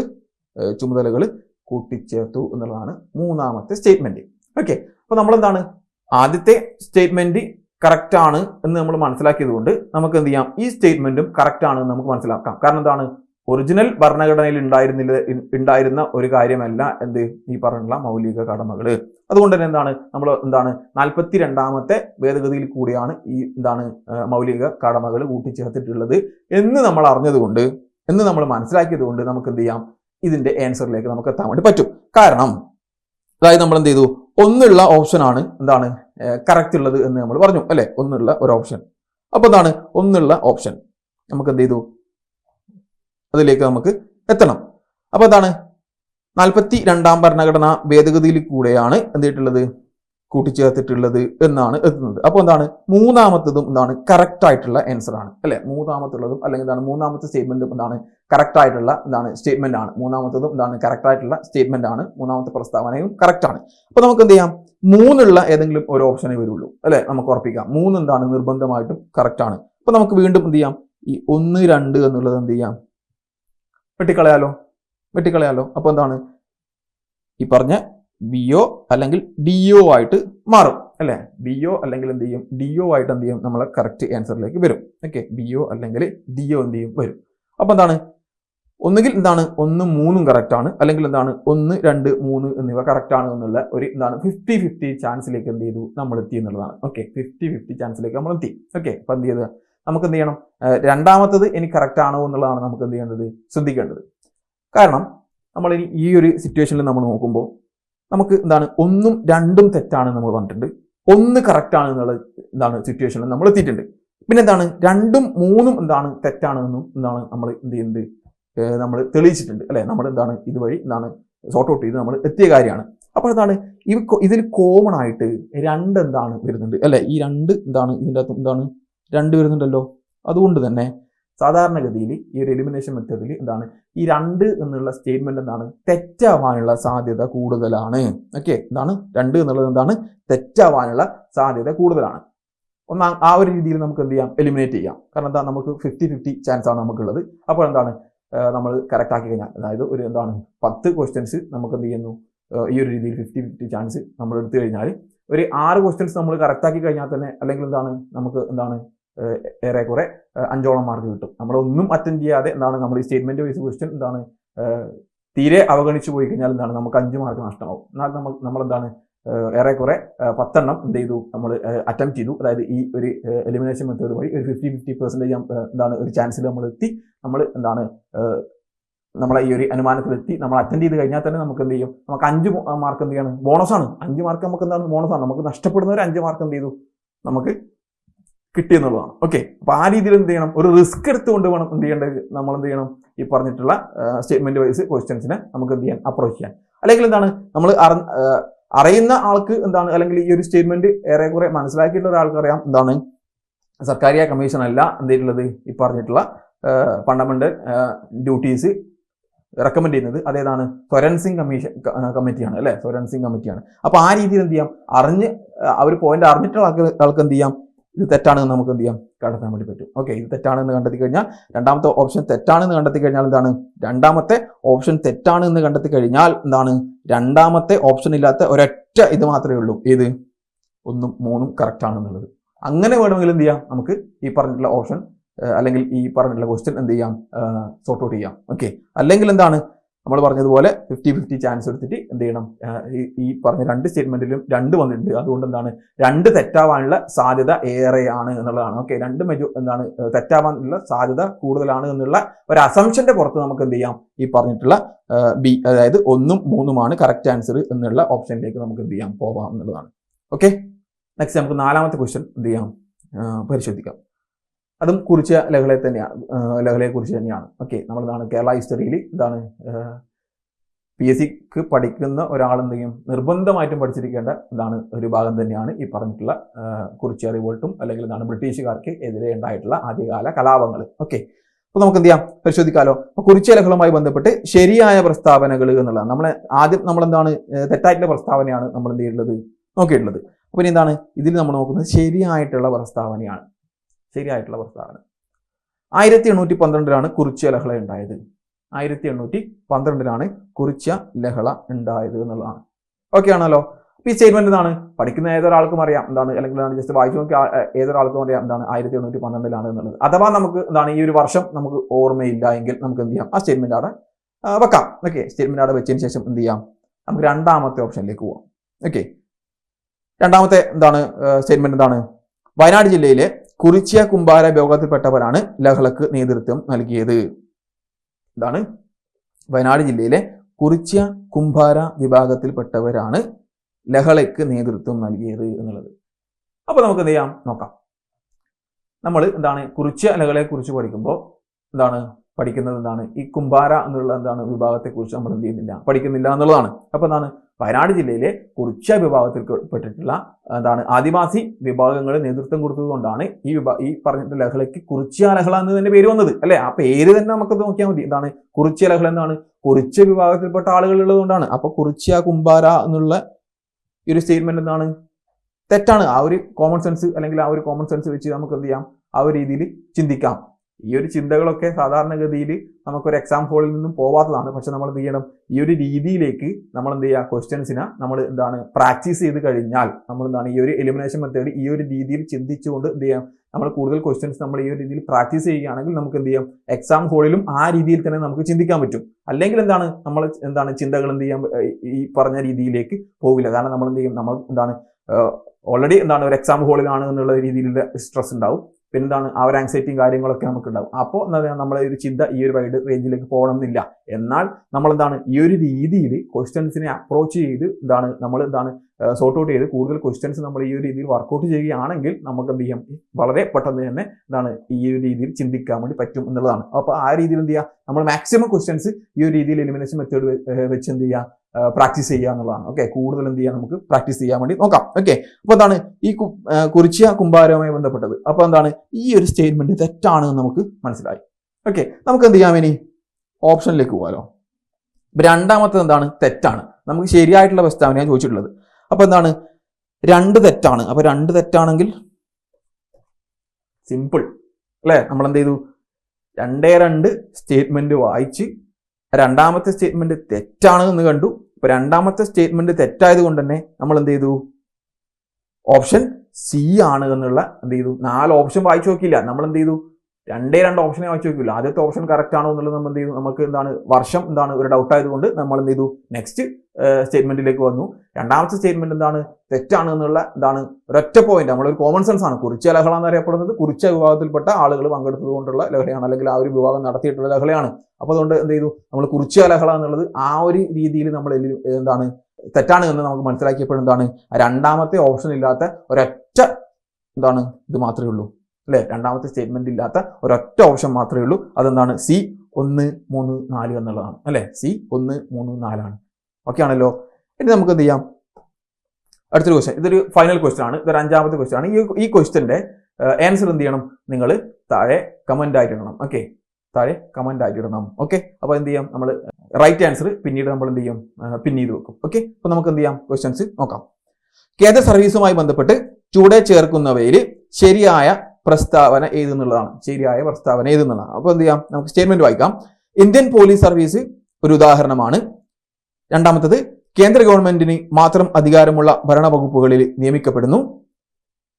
ചുമതലകൾ കൂട്ടിച്ചേർത്തു എന്നുള്ളതാണ് മൂന്നാമത്തെ സ്റ്റേറ്റ്മെന്റ്. ഓക്കെ അപ്പൊ നമ്മൾ എന്താണ് ആദ്യത്തെ സ്റ്റേറ്റ്മെന്റ് കറക്റ്റ് ആണ് എന്ന് നമ്മൾ മനസ്സിലാക്കിയത് കൊണ്ട് നമുക്ക് എന്ത് ചെയ്യാം? ഈ സ്റ്റേറ്റ്മെന്റും കറക്റ്റ് ആണ് എന്ന് നമുക്ക് മനസ്സിലാക്കാം. കാരണം എന്താണ്? ഒറിജിനൽ ഭരണഘടനയിൽ ഉണ്ടായിരുന്നില്ല ഉണ്ടായിരുന്ന ഒരു കാര്യമല്ല എന്ത്? ഈ പറഞ്ഞുള്ള മൗലിക കടമകൾ അതുകൊണ്ട് തന്നെ എന്താണ്? നമ്മൾ എന്താണ്? നാൽപ്പത്തി രണ്ടാമത്തെ ഭേദഗതിയിൽ കൂടിയാണ് ഈ എന്താണ് മൗലിക കടമകൾ കൂട്ടിച്ചേർത്തിട്ടുള്ളത് എന്ന് നമ്മൾ അറിഞ്ഞതുകൊണ്ട് എന്ന് നമ്മൾ മനസ്സിലാക്കിയത് കൊണ്ട് നമുക്ക് എന്ത് ചെയ്യാം? ഇതിന്റെ ആൻസറിലേക്ക് നമുക്ക് എത്താൻ വേണ്ടി പറ്റും. കാരണം അതായത് നമ്മൾ എന്ത് ചെയ്തു? ഒന്നുള്ള ഓപ്ഷനാണ് എന്താണ് കറക്റ്റ് ഉള്ളത് എന്ന് നമ്മൾ പറഞ്ഞു അല്ലെ? ഒന്നുള്ള ഒരു ഓപ്ഷൻ അപ്പൊ എന്താണ്? ഒന്നുള്ള ഓപ്ഷൻ നമുക്ക് എന്ത് ചെയ്തു? അതിലേക്ക് നമുക്ക് എത്തണം. അപ്പൊ എന്താണ്? നാൽപ്പത്തി രണ്ടാം ഭരണഘടനാ ഭേദഗതിയിൽ കൂടെയാണ് എന്ത് ചെയ്തിട്ടുള്ളത് കൂട്ടിച്ചേർത്തിട്ടുള്ളത് എന്നാണ് എത്തുന്നത്. അപ്പോൾ എന്താണ്? മൂന്നാമത്തതും എന്താണ്? കറക്റ്റ് ആയിട്ടുള്ള ആൻസർ ആണ്. അല്ലെ? മൂന്നാമത്തുള്ളതും അല്ലെങ്കിൽ എന്താണ്? മൂന്നാമത്തെ സ്റ്റേറ്റ്മെന്റും എന്താണ്? കറക്റ്റ് ആയിട്ടുള്ള എന്താണ്? സ്റ്റേറ്റ്മെന്റ് ആണ്. മൂന്നാമത്തതും എന്താണ്? കറക്റ്റ് ആയിട്ടുള്ള സ്റ്റേറ്റ്മെന്റ് ആണ്. മൂന്നാമത്തെ പ്രസ്താവനയും കറക്റ്റ് ആണ്. അപ്പൊ നമുക്ക് എന്ത് ചെയ്യാം? മൂന്നുള്ള ഏതെങ്കിലും ഒരു ഓപ്ഷനേ വരുള്ളൂ. അല്ലെ? നമുക്ക് ഉറപ്പിക്കാം. മൂന്ന് എന്താണ്? നിർബന്ധമായിട്ടും കറക്റ്റ് ആണ്. അപ്പൊ നമുക്ക് വീണ്ടും എന്ത് ചെയ്യാം? ഈ ഒന്ന് രണ്ട് എന്നുള്ളത് എന്ത് ചെയ്യാം? വെട്ടിക്കളയാലോ? വെട്ടിക്കളയാലോ? അപ്പോൾ എന്താണ്? ഈ പറഞ്ഞ ബി ഒ അല്ലെങ്കിൽ ഡി ഒ ആയിട്ട് മാറും അല്ലേ? ബി ഒ അല്ലെങ്കിൽ എന്ത് ചെയ്യും? ഡി ഒ ആയിട്ട് എന്ത് ചെയ്യും? നമ്മളെ കറക്റ്റ് ആൻസറിലേക്ക് വരും. ഓക്കെ ബി ഒ അല്ലെങ്കിൽ ഡി ഒ എന്ത് ചെയ്യും? വരും. അപ്പോൾ എന്താണ്? ഒന്നുകിൽ എന്താണ്? ഒന്ന് മൂന്നും കറക്റ്റ് ആണ്. അല്ലെങ്കിൽ എന്താണ്? ഒന്ന് രണ്ട് മൂന്ന് എന്നിവ കറക്റ്റ് ആണ് എന്നുള്ള ഒരു എന്താണ്? ഫിഫ്റ്റി ഫിഫ്റ്റി ചാൻസിലേക്ക് എന്ത് ചെയ്തു? നമ്മൾ എത്തി എന്നുള്ളതാണ്. ഓക്കെ ഫിഫ്റ്റി ഫിഫ്റ്റി ചാൻസിലേക്ക് നമ്മൾ എത്തി. ഓക്കെ അപ്പൊ എന്ത് ചെയ്ത് നമുക്ക് എന്ത് ചെയ്യണം? രണ്ടാമത്തത് ഇനി കറക്റ്റ് ആണോ എന്നുള്ളതാണ് നമുക്ക് എന്ത് ചെയ്യേണ്ടത്? ശ്രദ്ധിക്കേണ്ടത്. കാരണം നമ്മൾ ഈ ഒരു സിറ്റുവേഷനിൽ നമ്മൾ നോക്കുമ്പോൾ നമുക്ക് എന്താണ്? ഒന്നും രണ്ടും തെറ്റാണ് നമ്മൾ പറഞ്ഞിട്ടുണ്ട്. ഒന്ന് കറക്റ്റ് ആണ് എന്നുള്ള എന്താണ് സിറ്റുവേഷനിൽ നമ്മൾ എത്തിയിട്ടുണ്ട്. പിന്നെ എന്താണ്? രണ്ടും മൂന്നും എന്താണ് തെറ്റാണെന്നും എന്താണ് നമ്മൾ എന്ത് ചെയ്യുന്നത്? നമ്മൾ തെളിയിച്ചിട്ടുണ്ട്. അല്ലെ? നമ്മൾ എന്താണ് ഇതുവഴി എന്താണ് സോർട്ട് ഔട്ട് ചെയ്ത് നമ്മൾ എത്തിയ കാര്യമാണ്. അപ്പോൾ എന്താണ്? കൊ- ഇതിൽ കോമൺ ആയിട്ട് രണ്ട് എന്താണ് വരുന്നുണ്ട്. അല്ലെ? ഈ രണ്ട് എന്താണ് ഇതിന്റെ അകത്ത് എന്താണ് രണ്ട് വരുന്നുണ്ടല്ലോ. അതുകൊണ്ട് തന്നെ സാധാരണഗതിയിൽ ഈ ഒരു എലിമിനേഷൻ മെത്തേഡിൽ എന്താണ്? ഈ രണ്ട് എന്നുള്ള സ്റ്റേറ്റ്മെന്റ് എന്താണ്? തെറ്റാവാനുള്ള സാധ്യത കൂടുതലാണ്. ഓക്കെ എന്താണ്? രണ്ട് എന്നുള്ളത് എന്താണ്? തെറ്റാവാനുള്ള സാധ്യത കൂടുതലാണ്. ഒന്ന് ആ- ഒരു രീതിയിൽ നമുക്ക് എന്ത് ചെയ്യാം? എലിമിനേറ്റ് ചെയ്യാം. കാരണം എന്താ? നമുക്ക് ഫിഫ്റ്റി ഫിഫ്റ്റി ചാൻസ് ആണ് നമുക്കുള്ളത്. അപ്പോൾ എന്താണ്? നമ്മൾ കറക്റ്റ് ആക്കി കഴിഞ്ഞാൽ അതായത് ഒരു എന്താണ്? പത്ത് ക്വസ്റ്റ്യൻസ് നമുക്ക് എന്ത് ചെയ്യുന്നു? ഈ ഒരു രീതിയിൽ ഫിഫ്റ്റി ഫിഫ്റ്റി ചാൻസ് നമ്മൾ എടുത്തു കഴിഞ്ഞാൽ ഒരു ആറ് ക്വസ്റ്റ്യൻസ് നമ്മൾ കറക്റ്റ് ആക്കി കഴിഞ്ഞാൽ തന്നെ അല്ലെങ്കിൽ എന്താണ്? നമുക്ക് എന്താണ്? ഏറെക്കുറെ അഞ്ചോളം മാർക്ക് കിട്ടും. നമ്മളൊന്നും അറ്റൻഡ് ചെയ്യാതെ എന്താണ് നമ്മൾ ഈ സ്റ്റേറ്റ്മെന്റ് വൈസ് ക്വസ്റ്റ്യൻ എന്താണ് തീരെ അവഗണിച്ചു പോയി കഴിഞ്ഞാൽ എന്താണ് നമുക്ക് അഞ്ച് മാർക്ക് നഷ്ടമാവും. എന്നാൽ നമ്മൾ നമ്മൾ എന്താണ് ഏറെക്കുറെ പത്തെണ്ണം എന്ത് ചെയ്തു? നമ്മൾ അറ്റംപ്റ്റ് ചെയ്തു. അതായത് ഈ ഒരു എലിമിനേഷൻ മെത്തേഡ് വഴി ഒരു ഫിഫ്റ്റി ഫിഫ്റ്റി പെർസെന്റേജ് എന്താണ് ഒരു ചാൻസിൽ നമ്മൾ എത്തി നമ്മൾ എന്താണ് നമ്മളെ ഈ ഒരു അനുമാനത്തിലെത്തി. നമ്മൾ അറ്റൻഡ് ചെയ്ത് കഴിഞ്ഞാൽ തന്നെ നമുക്ക് എന്ത് ചെയ്യും? നമുക്ക് അഞ്ച് മാർക്ക് എന്ത് ചെയ്യണം? ബോണസാണ് അഞ്ച് മാർക്ക് നമുക്ക് എന്താണ്? ബോണസാണ് നമുക്ക് നഷ്ടപ്പെടുന്ന ഒരു അഞ്ച് മാർക്ക് എന്ത് ചെയ്തു? നമുക്ക് കിട്ടിയെന്നുള്ളതാണ്. ഓക്കെ അപ്പൊ ആ രീതിയിൽ എന്ത് ചെയ്യണം? ഒരു റിസ്ക് എടുത്തുകൊണ്ട് വേണം എന്ത് ചെയ്യേണ്ടത്? നമ്മൾ എന്ത് ചെയ്യണം? ഈ പറഞ്ഞിട്ടുള്ള സ്റ്റേറ്റ്മെന്റ് വൈസ് ക്വസ്റ്റ്യൻസിനെ നമുക്ക് എന്ത് ചെയ്യാൻ അപ്രോച്ച് ചെയ്യാൻ. അല്ലെങ്കിൽ എന്താണ്? നമ്മൾ അറിയുന്ന ആൾക്ക് എന്താണ്? അല്ലെങ്കിൽ ഈ ഒരു സ്റ്റേറ്റ്മെന്റ് ഏറെ ഏറെക്കുറെ മനസ്സിലാക്കിയിട്ടുള്ള ഒരാൾക്ക് അറിയാം. എന്താണ്? സർക്കാരിയ കമ്മീഷൻ അല്ല എന്ത് ചെയ്തിട്ടുള്ളത്? ഈ പറഞ്ഞിട്ടുള്ള ഫണ്ടമെന്റൽ ഡ്യൂട്ടീസ് റെക്കമെൻഡ് ചെയ്യുന്നത് അതേതാണ്? ഫൊറൻസിങ് കമ്മീഷൻ കമ്മിറ്റിയാണ് അല്ലെ? ഫൊറൻസിങ് കമ്മിറ്റിയാണ് അപ്പൊ ആ രീതിയിൽ എന്ത് ചെയ്യാം? അറിഞ്ഞ് ഒരു പോയിന്റ് അറിഞ്ഞിട്ടുള്ള ആൾക്ക് ആൾക്ക് എന്ത് ചെയ്യാം? ഇത് തെറ്റാണെന്ന് നമുക്ക് എന്ത് ചെയ്യാം? കണ്ടെത്താൻ വേണ്ടി പറ്റും. ഓക്കെ ഇത് തെറ്റാണെന്ന് കണ്ടെത്തി കഴിഞ്ഞാൽ രണ്ടാമത്തെ ഓപ്ഷൻ തെറ്റാണെന്ന് കണ്ടെത്തി കഴിഞ്ഞാൽ എന്താണ്? രണ്ടാമത്തെ ഓപ്ഷൻ തെറ്റാണെന്ന് കണ്ടെത്തി കഴിഞ്ഞാൽ എന്താണ്? രണ്ടാമത്തെ ഓപ്ഷൻ ഇല്ലാത്ത ഒരൊറ്റ ഇത് മാത്രമേ ഉള്ളൂ. ഏത്? ഒന്നും മൂന്നും കറക്റ്റ് ആണെന്നുള്ളത്. അങ്ങനെ വേണമെങ്കിൽ എന്ത് ചെയ്യാം? നമുക്ക് ഈ പറഞ്ഞിട്ടുള്ള ഓപ്ഷൻ അല്ലെങ്കിൽ ഈ പറഞ്ഞിട്ടുള്ള ക്വസ്റ്റ്യൻ എന്ത് ചെയ്യാം? സോർട്ട് ഔട്ട് ചെയ്യാം. ഓക്കെ അല്ലെങ്കിൽ എന്താണ്? നമ്മൾ പറഞ്ഞതുപോലെ ഫിഫ്റ്റി ഫിഫ്റ്റി ചാൻസ് എടുത്തിട്ട് എന്ത് ചെയ്യണം? ഈ- പറഞ്ഞ രണ്ട് സ്റ്റേറ്റ്മെന്റിലും രണ്ട് വന്നിട്ടുണ്ട്. അതുകൊണ്ട് എന്താണ്? രണ്ട് തെറ്റാവാനുള്ള സാധ്യത ഏറെയാണ് എന്നുള്ളതാണ്. ഓക്കെ രണ്ട് മെജു എന്താണ് തെറ്റാവാനുള്ള സാധ്യത കൂടുതലാണ് എന്നുള്ള ഒരു അസംഷന്റെ പുറത്ത് നമുക്ക് എന്ത് ചെയ്യാം? ഈ പറഞ്ഞിട്ടുള്ള ബി അതായത് ഒന്നും മൂന്നുമാണ് കറക്റ്റ് ആൻസർ എന്നുള്ള ഓപ്ഷനിലേക്ക് നമുക്ക് എന്ത് ചെയ്യാം? പോവാം എന്നുള്ളതാണ്. ഓക്കെ നെക്സ്റ്റ് നമുക്ക് നാലാമത്തെ ക്വസ്റ്റ്യൻ എന്ത് ചെയ്യാം? പരിശോധിക്കാം. അതും കുറിച്ച ലഹളയെ തന്നെയാണ് ലഹളയെ കുറിച്ച് തന്നെയാണ്. ഓക്കെ നമ്മൾ കേരള ഹിസ്റ്ററിയിൽ എന്താണ് പി എസ് സിക്ക് പഠിക്കുന്ന ഒരാൾ എന്തെങ്കിലും നിർബന്ധമായിട്ടും പഠിച്ചിരിക്കേണ്ട ഇതാണ് ഒരു ഭാഗം തന്നെയാണ് ഈ പറഞ്ഞിട്ടുള്ള ആ, കുറിച്യ റിവോൾട്ടും അല്ലെങ്കിൽ എന്താണ് ബ്രിട്ടീഷുകാർക്ക് എതിരെ ഉണ്ടായിട്ടുള്ള ആദ്യകാല കലാപങ്ങൾ ഓക്കെ. അപ്പോൾ നമുക്ക് എന്ത് ചെയ്യാം പരിശോധിക്കാലോ. അപ്പൊ കുറിച്യ ലഹളവുമായി ബന്ധപ്പെട്ട് ശരിയായ പ്രസ്താവനകൾ എന്നുള്ളതാണ്. നമ്മളെ ആദ്യം നമ്മൾ എന്താണ് തെറ്റായിട്ടുള്ള പ്രസ്താവനയാണ് നമ്മൾ എന്ത് ചെയ്തിട്ടുള്ളത്? നോക്കിയിട്ടുള്ളത്. അപ്പോൾ ഇനി എന്താണ്? ഇതിൽ നമ്മൾ നോക്കുന്നത് ശരിയായിട്ടുള്ള പ്രസ്താവനയാണ്. ശരിയായിട്ടുള്ള പ്രസ്താവന. ആയിരത്തി എണ്ണൂറ്റി പന്ത്രണ്ടിലാണ് ലഹള ഉണ്ടായത്. ആയിരത്തി എണ്ണൂറ്റി പന്ത്രണ്ടിലാണ് കുറിച്യ ലഹള ഉണ്ടായത് എന്നുള്ളതാണ്. ഓക്കെ ആണല്ലോ. ഈ സ്റ്റേറ്റ്മെന്റ് എന്താണ്? പഠിക്കുന്ന ഏതൊരാൾക്കും അറിയാം എന്താണ് അല്ലെങ്കിൽ എന്താണ് ജസ്റ്റ് വായിച്ചു നോക്കി ഏതൊരാൾക്കും അറിയാം എന്താണ് ആയിരത്തി എണ്ണൂറ്റി പന്ത്രണ്ടിലാണ് എന്നുള്ളത്. അഥവാ നമുക്ക് എന്താണ് ഈ ഒരു വർഷം നമുക്ക് ഓർമ്മയില്ല എങ്കിൽ നമുക്ക് എന്ത് ചെയ്യാം? ആ സ്റ്റേറ്റ്മെന്റ് അവിടെ വെക്കാം. ഓക്കെ സ്റ്റേറ്റ്മെന്റ് അവിടെ വെച്ചതിന് ശേഷം എന്ത് ചെയ്യാം? നമുക്ക് രണ്ടാമത്തെ ഓപ്ഷനിലേക്ക് പോവാം. ഓക്കെ രണ്ടാമത്തെ എന്താണ് സ്റ്റേറ്റ്മെന്റ് എന്താണ്? വയനാട് ജില്ലയിലെ കുറിച്യ കുമ്പാര വിഭാഗത്തിൽപ്പെട്ടവരാണ് ലഹളക്ക് നേതൃത്വം നൽകിയത്. ഇതാണ് വയനാട് ജില്ലയിലെ കുറിച്യ കുംഭാര വിഭാഗത്തിൽപ്പെട്ടവരാണ് ലഹളയ്ക്ക് നേതൃത്വം നൽകിയത് എന്നുള്ളത്. അപ്പോൾ നമുക്ക് എന്ത് ചെയ്യാം? നോക്കാം. നമ്മൾ എന്താണ് കുറിച്യ ലഹളയെ കുറിച്ച് പഠിക്കുമ്പോൾ എന്താണ് പഠിക്കുന്നത് എന്താണ്? ഈ കുംഭാര എന്നുള്ള എന്താണ് വിഭാഗത്തെക്കുറിച്ച് നമ്മൾ എന്ത് ചെയ്യുന്നില്ല? പഠിക്കുന്നില്ല എന്നുള്ളതാണ്. അപ്പോൾ എന്താണ്? വയനാട് ജില്ലയിലെ കുറിച്ച വിഭാഗത്തിൽ പെട്ടിട്ടുള്ള എന്താണ് ആദിവാസി വിഭാഗങ്ങൾ നേതൃത്വം കൊടുത്തതുകൊണ്ടാണ് ഈ വിഭാ ഈ പറഞ്ഞിട്ട് ലഹളയ്ക്ക് കുറിച്യ ലഹള എന്ന് തന്നെ പേര് വന്നത് അല്ലെ? ആ പേര് തന്നെ നമുക്ക് നോക്കിയാൽ മതി. എന്താണ് കുറിച്ച ലഹള എന്നാണ് കുറിച്ച വിഭാഗത്തിൽപ്പെട്ട ആളുകൾ ഉള്ളതുകൊണ്ടാണ് അപ്പൊ കുറിച്യ കുമ്പാര എന്നുള്ള ഈ ഒരു സ്റ്റേറ്റ്മെന്റ് എന്താണ്? തെറ്റാണ്. ആ ഒരു കോമൺ സെൻസ് അല്ലെങ്കിൽ ആ ഒരു കോമൺ സെൻസ് വെച്ച് നമുക്ക് എന്ത് ചെയ്യാം? ആ ഒരു രീതിയിൽ ചിന്തിക്കാം. ഈ ഒരു ചിന്തകളൊക്കെ സാധാരണഗതിയിൽ നമുക്കൊരു എക്സാം ഹോളിൽ നിന്നും പോവാത്തതാണ്. പക്ഷെ നമ്മൾ എന്ത് ചെയ്യണം? ഈ ഒരു രീതിയിലേക്ക് നമ്മൾ എന്ത് ചെയ്യുക? ക്വസ്റ്റ്യൻസിനെ നമ്മൾ എന്താണ് പ്രാക്ടീസ് ചെയ്ത് കഴിഞ്ഞാൽ നമ്മൾ എന്താണ് ഈ ഒരു എലിമിനേഷൻ മെത്തേഡ് ഈ ഒരു രീതിയിൽ ചിന്തിച്ചുകൊണ്ട് എന്ത് ചെയ്യാം? നമ്മൾ കൂടുതൽ ക്വസ്റ്റ്യൻസ് നമ്മൾ ഈ ഒരു രീതിയിൽ പ്രാക്ടീസ് ചെയ്യുകയാണെങ്കിൽ നമുക്ക് എന്ത് ചെയ്യാം? എക്സാം ഹോളിലും ആ രീതിയിൽ തന്നെ നമുക്ക് ചിന്തിക്കാൻ പറ്റും. അല്ലെങ്കിൽ എന്താണ് നമ്മൾ എന്താണ് ചിന്തകൾ എന്ത് ചെയ്യാം? ഈ പറഞ്ഞ രീതിയിലേക്ക് പോകില്ല. കാരണം നമ്മൾ എന്ത് ചെയ്യും? നമ്മൾ എന്താണ് ഓൾറെഡി എന്താണ് ഒരു എക്സാം ഹോളിലാണ് എന്നുള്ള രീതിയിലുള്ള സ്ട്രെസ് ഉണ്ടാവും. പിന്നെ എന്താണ് ആ ഒരു ആങ്സൈറ്റിയും കാര്യങ്ങളൊക്കെ നമുക്ക് ഉണ്ടാവും അപ്പോൾ എന്താ നമ്മളെ ഒരു ചിന്ത ഈ ഒരു വൈഡ് റേഞ്ചിലേക്ക് പോകണം എന്നില്ല എന്നാൽ നമ്മൾ എന്താണ് ഈ ഒരു രീതിയിൽ ക്വസ്റ്റ്യൻസിനെ അപ്രോച്ച് ചെയ്ത് എന്താണ്? നമ്മൾ എന്താണ് സോർട്ട് ഔട്ട് ചെയ്ത് കൂടുതൽ ക്വസ്റ്റ്യൻസ് നമ്മൾ ഈ ഒരു രീതിയിൽ വർക്കൗട്ട് ചെയ്യുകയാണെങ്കിൽ നമുക്ക് എന്ത് ചെയ്യാം? വളരെ പെട്ടെന്ന് തന്നെ എന്താണ്? ഈ ഒരു രീതിയിൽ ചിന്തിക്കാൻ വേണ്ടി പറ്റും എന്നുള്ളതാണ്. അപ്പോൾ ആ രീതിയിൽ എന്ത് ചെയ്യുക നമ്മൾ മാക്സിമം ക്വസ്റ്റ്യൻസ് ഈ ഒരു രീതിയിൽ എലിമിനേഷൻ മെത്തേഡ് വെച്ച് എന്ത് ചെയ്യുക പ്രാക്ടീസ് ചെയ്യുക എന്നുള്ളതാണ്. ഓക്കെ കൂടുതൽ എന്ത് ചെയ്യാം നമുക്ക് പ്രാക്ടീസ് ചെയ്യാൻ വേണ്ടി നോക്കാം. ഓക്കെ അപ്പോൾ എന്താണ് ഈ കുറിച്ചിയ കുമ്പാരവുമായി ബന്ധപ്പെട്ടത്. അപ്പോൾ എന്താണ് ഈ ഒരു സ്റ്റേറ്റ്മെന്റ് തെറ്റാണ് എന്ന് നമുക്ക് മനസ്സിലായി. ഓക്കെ നമുക്ക് എന്ത് ചെയ്യാം ഇനി? ഓപ്ഷനിലേക്ക് പോകാലോ. ഇപ്പൊ രണ്ടാമത്തത് എന്താണ്? തെറ്റാണ്. നമുക്ക് ശരിയായിട്ടുള്ള പ്രസ്താവനയാണ് ചോദിച്ചിട്ടുള്ളത്. അപ്പോൾ എന്താണ്? രണ്ട് തെറ്റാണ്. അപ്പോൾ രണ്ട് തെറ്റാണെങ്കിൽ സിമ്പിൾ അല്ലേ? നമ്മൾ എന്ത് ചെയ്തു? രണ്ടേ രണ്ട് സ്റ്റേറ്റ്മെന്റ് വായിച്ച് രണ്ടാമത്തെ സ്റ്റേറ്റ്മെന്റ് തെറ്റാണ് എന്ന് കണ്ടു. ഇപ്പൊ രണ്ടാമത്തെ സ്റ്റേറ്റ്മെന്റ് തെറ്റായത് കൊണ്ട് തന്നെ നമ്മൾ എന്ത് ചെയ്തു? ഓപ്ഷൻ സി ആണ് എന്നുള്ള എന്ത് ചെയ്തു? നാല് ഓപ്ഷൻ വായിച്ചു നോക്കിയില്ല. നമ്മൾ എന്ത് ചെയ്തു? രണ്ടേ രണ്ട് ഓപ്ഷനെ വായിച്ചു നോക്കില്ല ആദ്യത്തെ ഓപ്ഷൻ കറക്റ്റ് ആണോ എന്നുള്ളത് നമ്മൾ എന്ത് ചെയ്തു? നമുക്ക് എന്താണ്? വർഷം എന്താണ്? ഒരു ഡൗട്ട് ആയതുകൊണ്ട് നമ്മൾ എന്ത് ചെയ്തു? നെക്സ്റ്റ് സ്റ്റേറ്റ്മെന്റിലേക്ക് വന്നു. രണ്ടാമത്തെ സ്റ്റേറ്റ്മെന്റ് എന്താണ്? തെറ്റാണ് എന്നുള്ള എന്താണ്? ഒരൊറ്റ പോയിന്റ് നമ്മളൊരു കോമൺ സെൻസ് ആണ്. കുറിച്ച ലഹള എന്നറിയപ്പെടുന്നത് കുറിച്ച വിഭാഗത്തിൽപ്പെട്ട ആളുകൾ പങ്കെടുത്തത് കൊണ്ടുള്ള ലഹളയാണ്. അല്ലെങ്കിൽ ആ ഒരു വിഭാഗം നടത്തിയിട്ടുള്ള ലഹളയാണ്. അപ്പോൾ അതുകൊണ്ട് എന്ത് ചെയ്തു? നമ്മൾ കുറിച്ച ലഹള എന്നുള്ളത് ആ ഒരു രീതിയിൽ നമ്മൾ എന്താണ്? തെറ്റാണ് എന്ന് നമുക്ക് മനസ്സിലാക്കിയപ്പോൾ എന്താണ്? രണ്ടാമത്തെ ഓപ്ഷൻ ഇല്ലാത്ത ഒരൊറ്റ എന്താണ്? ഇത് മാത്രമേ ഉള്ളൂ. അല്ലേ? രണ്ടാമത്തെ സ്റ്റേറ്റ്മെന്റ് ഇല്ലാത്ത ഒരൊറ്റ ഓപ്ഷൻ മാത്രമേ ഉള്ളൂ. അതെന്താണ്? സി ഒന്ന് മൂന്ന് നാല് എന്നുള്ളതാണ്. അല്ലേ? സി ഒന്ന് മൂന്ന് നാലാണ് ഓക്കെ ആണല്ലോ? ഇനി നമുക്ക് എന്ത് ചെയ്യാം? അടുത്തൊരു ക്വസ്റ്റ്യൻ ഇതൊരു ഫൈനൽ ക്വസ്റ്റ്യൻ ആണ്. ഇതൊരു അഞ്ചാമത്തെ ക്വസ്റ്റ്യൻ ആണ്. ഈ ഈ ആൻസർ എന്ത് ചെയ്യണം? നിങ്ങൾ താഴെ കമന്റ് ആയിട്ട് ഇടണം. ഓക്കെ താഴെ കമന്റ് ആയിട്ട് ഇടണം. ഓക്കെ അപ്പോൾ എന്ത് ചെയ്യാം? നമ്മൾ റൈറ്റ് ആൻസർ പിന്നീട് നമ്മൾ എന്ത് ചെയ്യും? പിന്നീട് വെക്കും. ഓക്കെ അപ്പോൾ നമുക്ക് എന്ത് ചെയ്യാം? ക്വസ്റ്റ്യൻസ് നോക്കാം. കേന്ദ്ര സർവീസുമായി ബന്ധപ്പെട്ട് ചൂടെ ചേർക്കുന്നവയിൽ ശരിയായ പ്രസ്താവന ഏതെന്നുള്ളതാണ് ശരിയായ പ്രസ്താവന ഏതെന്നുള്ളതാണ് അപ്പോൾ എന്ത് ചെയ്യാം? നമുക്ക് സ്റ്റേറ്റ്മെന്റ് വായിക്കാം. ഇന്ത്യൻ പോലീസ് സർവീസ് ഒരു ഉദാഹരണമാണ്. രണ്ടാമത്തത് കേന്ദ്ര ഗവൺമെന്റിന് മാത്രം അധികാരമുള്ള ഭരണവകുപ്പുകളിൽ നിയമിക്കപ്പെടുന്നു.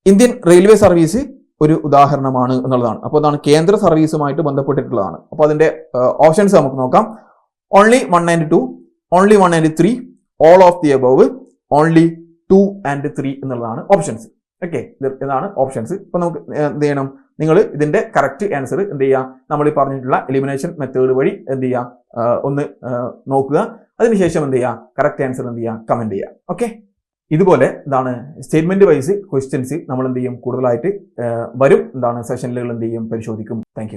ഇന്ത്യൻ റെയിൽവേ സർവീസ് ഒരു ഉദാഹരണമാണ് എന്നുള്ളതാണ്. അപ്പോൾ അതാണ് കേന്ദ്ര സർവീസുമായിട്ട് ബന്ധപ്പെട്ടിട്ടുള്ളതാണ്. അപ്പോൾ അതിന്റെ ഓപ്ഷൻസ് നമുക്ക് നോക്കാം. Only one and two only one and three all of the above only two and three എന്നുള്ളതാണ് ഓപ്ഷൻസ് ഓക്കെ ഇതാണ് ഓപ്ഷൻസ് ഇപ്പൊ നമുക്ക് എന്ത് ചെയ്യണം? നിങ്ങൾ ഇതിന്റെ കറക്റ്റ് ആൻസർ എന്ത് ചെയ്യുക നമ്മൾ ഈ പറഞ്ഞിട്ടുള്ള എലിമിനേഷൻ മെത്തേഡ് വഴി എന്ത് ചെയ്യുക ഒന്ന് നോക്കുക. അതിനുശേഷം എന്ത് ചെയ്യുക കറക്റ്റ് ആൻസർ എന്ത് ചെയ്യുക കമന്റ് ചെയ്യുക ഓക്കെ ഇതുപോലെ എന്താണ് സ്റ്റേറ്റ്മെന്റ് വൈസ് ക്വസ്റ്റ്യൻസ് നമ്മൾ എന്ത് ചെയ്യും? കൂടുതലായിട്ട് വരും. എന്താണ് സെഷനിലുകൾ എന്ത് ചെയ്യും? പരിശോധിക്കും. താങ്ക്